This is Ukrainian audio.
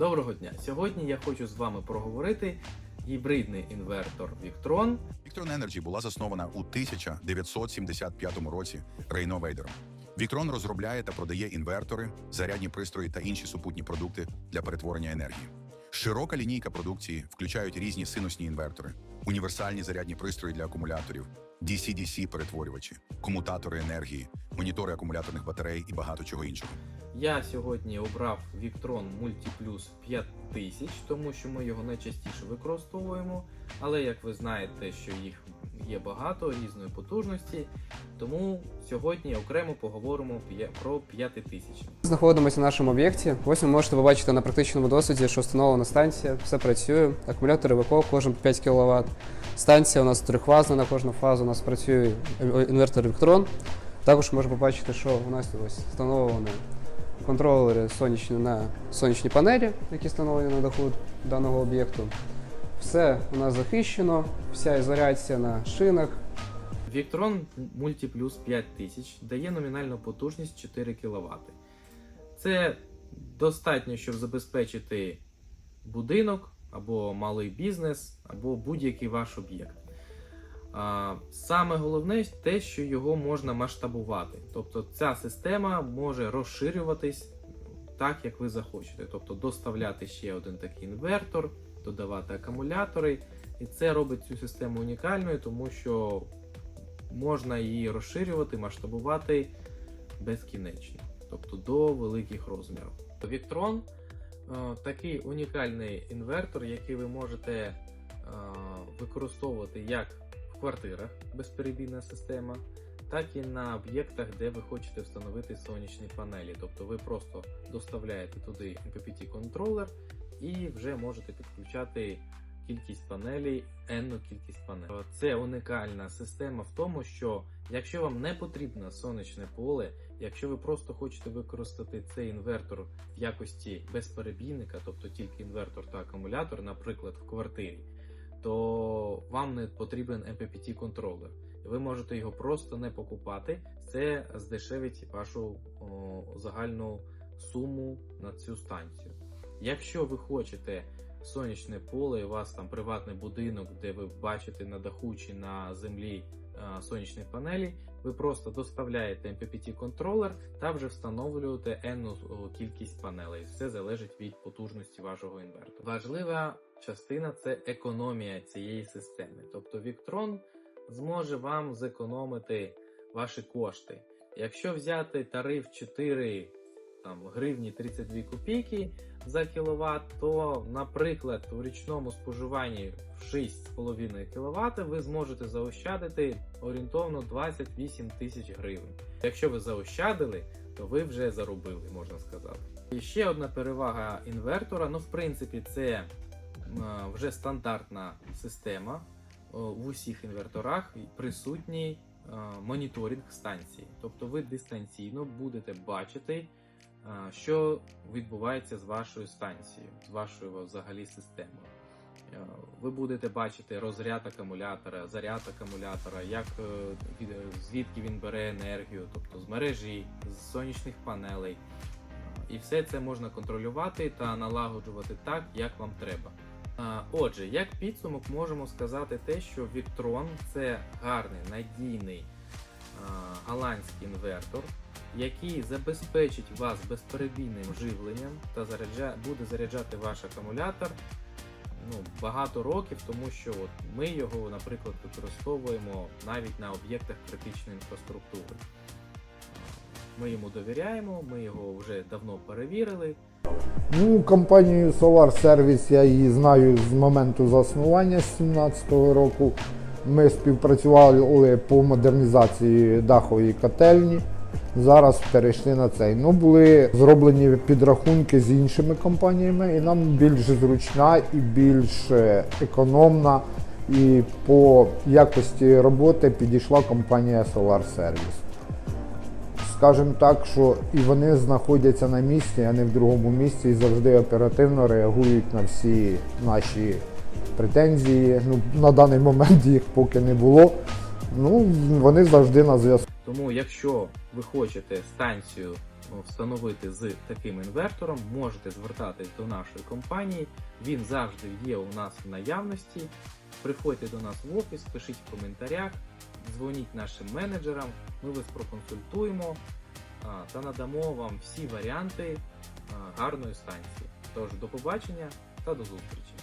Доброго дня! Сьогодні я хочу з вами проговорити гібридний інвертор Victron. Victron Energy була заснована у 1975 році Рейно Вейдером. Victron розробляє та продає інвертори, зарядні пристрої та інші супутні продукти для перетворення енергії. Широка лінійка продукції включають різні синусні інвертори, універсальні зарядні пристрої для акумуляторів, DC-DC перетворювачі, комутатори енергії, монітори акумуляторних батарей і багато чого іншого. Я сьогодні обрав Victron Multiplus 5000, тому що ми його найчастіше використовуємо. Але як ви знаєте, що їх є багато різної потужності, тому сьогодні окремо поговоримо про 5000. Знаходимося на нашому об'єкті. Ось ви можете побачити на практичному досвіді, що встановлена станція, все працює. Акумулятори ВКО, кожен 5 кВт. Станція у нас трьохфазна, на кожну фазу у нас працює інвертор Victron. Також можна побачити, що у нас ось встановлені контролери сонячні на сонячні панелі, які встановлені на даху даного об'єкту. Все у нас захищено, вся ізоляція на шинах, Victron Multiplus 5000 дає номінальну потужність 4 кВт. Це достатньо, щоб забезпечити будинок або малий бізнес, або будь-який ваш об'єкт. Саме головне те, що його можна масштабувати. Тобто ця система може розширюватись так, як ви захочете. Тобто доставляти ще один такий інвертор, додавати акумулятори. І це робить цю систему унікальною, тому що можна її розширювати, масштабувати безкінечно, тобто до великих розмірів. Victron е, такий унікальний інвертор, який ви можете е, використовувати як в квартирах безперебійна система, так і на об'єктах, де ви хочете встановити сонячні панелі. Тобто ви просто доставляєте туди MPPT контролер і вже можете підключати кількість панелей, енну кількість панелей. Це унікальна система в тому, що якщо вам не потрібно сонячне поле, якщо ви просто хочете використати цей інвертор в якості безперебійника, тобто тільки інвертор та акумулятор, наприклад, в квартирі, то вам не потрібен MPPT контролер. Ви можете його просто не покупати. Це здешевить вашу о, загальну суму на цю станцію. Якщо ви хочете сонячне поле, і у вас там приватний будинок, де ви бачите на даху чи на землі е, сонячні панелі, ви просто доставляєте MPPT контролер та вже встановлюєте енну кількість панелей. Все залежить від потужності вашого інвертора. Важлива частина це економія цієї системи. Тобто Victron зможе вам зекономити ваші кошти. Якщо взяти тариф 4 там, гривні 32 копійки за кіловат, то, наприклад, у річному споживанні в 6,5 кВт ви зможете заощадити орієнтовно 28 тисяч гривень. Якщо ви заощадили, то ви вже заробили, можна сказати. І ще одна перевага інвертора, ну, в принципі, це вже стандартна система. В усіх інверторах присутній е, моніторинг станції. Тобто ви дистанційно будете бачити, що відбувається з вашою станцією, з вашою взагалі системою. Е, Ви будете бачити розряд акумулятора, заряд акумулятора, як е, звідки він бере енергію, тобто з мережі, з сонячних панелей. І все це можна контролювати та налагоджувати так, як вам треба. Отже, як підсумок можемо сказати те, що Victron це гарний, надійний голландський інвертор, який забезпечить вас безперебійним живленням та заряджа... буде заряджати ваш акумулятор ну, багато років, тому що от ми його, наприклад, використовуємо навіть на об'єктах критичної інфраструктури. Ми йому довіряємо, ми його вже давно перевірили. Ну, компанію Solar Service я її знаю з моменту заснування з 17-го року. Ми співпрацювали по модернізації дахової котельні. Зараз перейшли на цей. Ну, були зроблені підрахунки з іншими компаніями, і нам більш зручна і більш е, економна. І по якості роботи підійшла компанія Solar Service. Скажімо так, що і вони знаходяться на місці, а не в другому місці, і завжди оперативно реагують на всі наші претензії. Ну, на даний момент їх поки не було. Ну, вони завжди на зв'язку. Тому, якщо ви хочете станцію встановити з таким інвертором, можете звертатись до нашої компанії. Він завжди є у нас в наявності. Приходьте до нас в офіс, пишіть в коментарях, дзвоніть нашим менеджерам, ми вас проконсультуємо та надамо вам всі варіанти гарної станції. Тож до побачення та до зустрічі!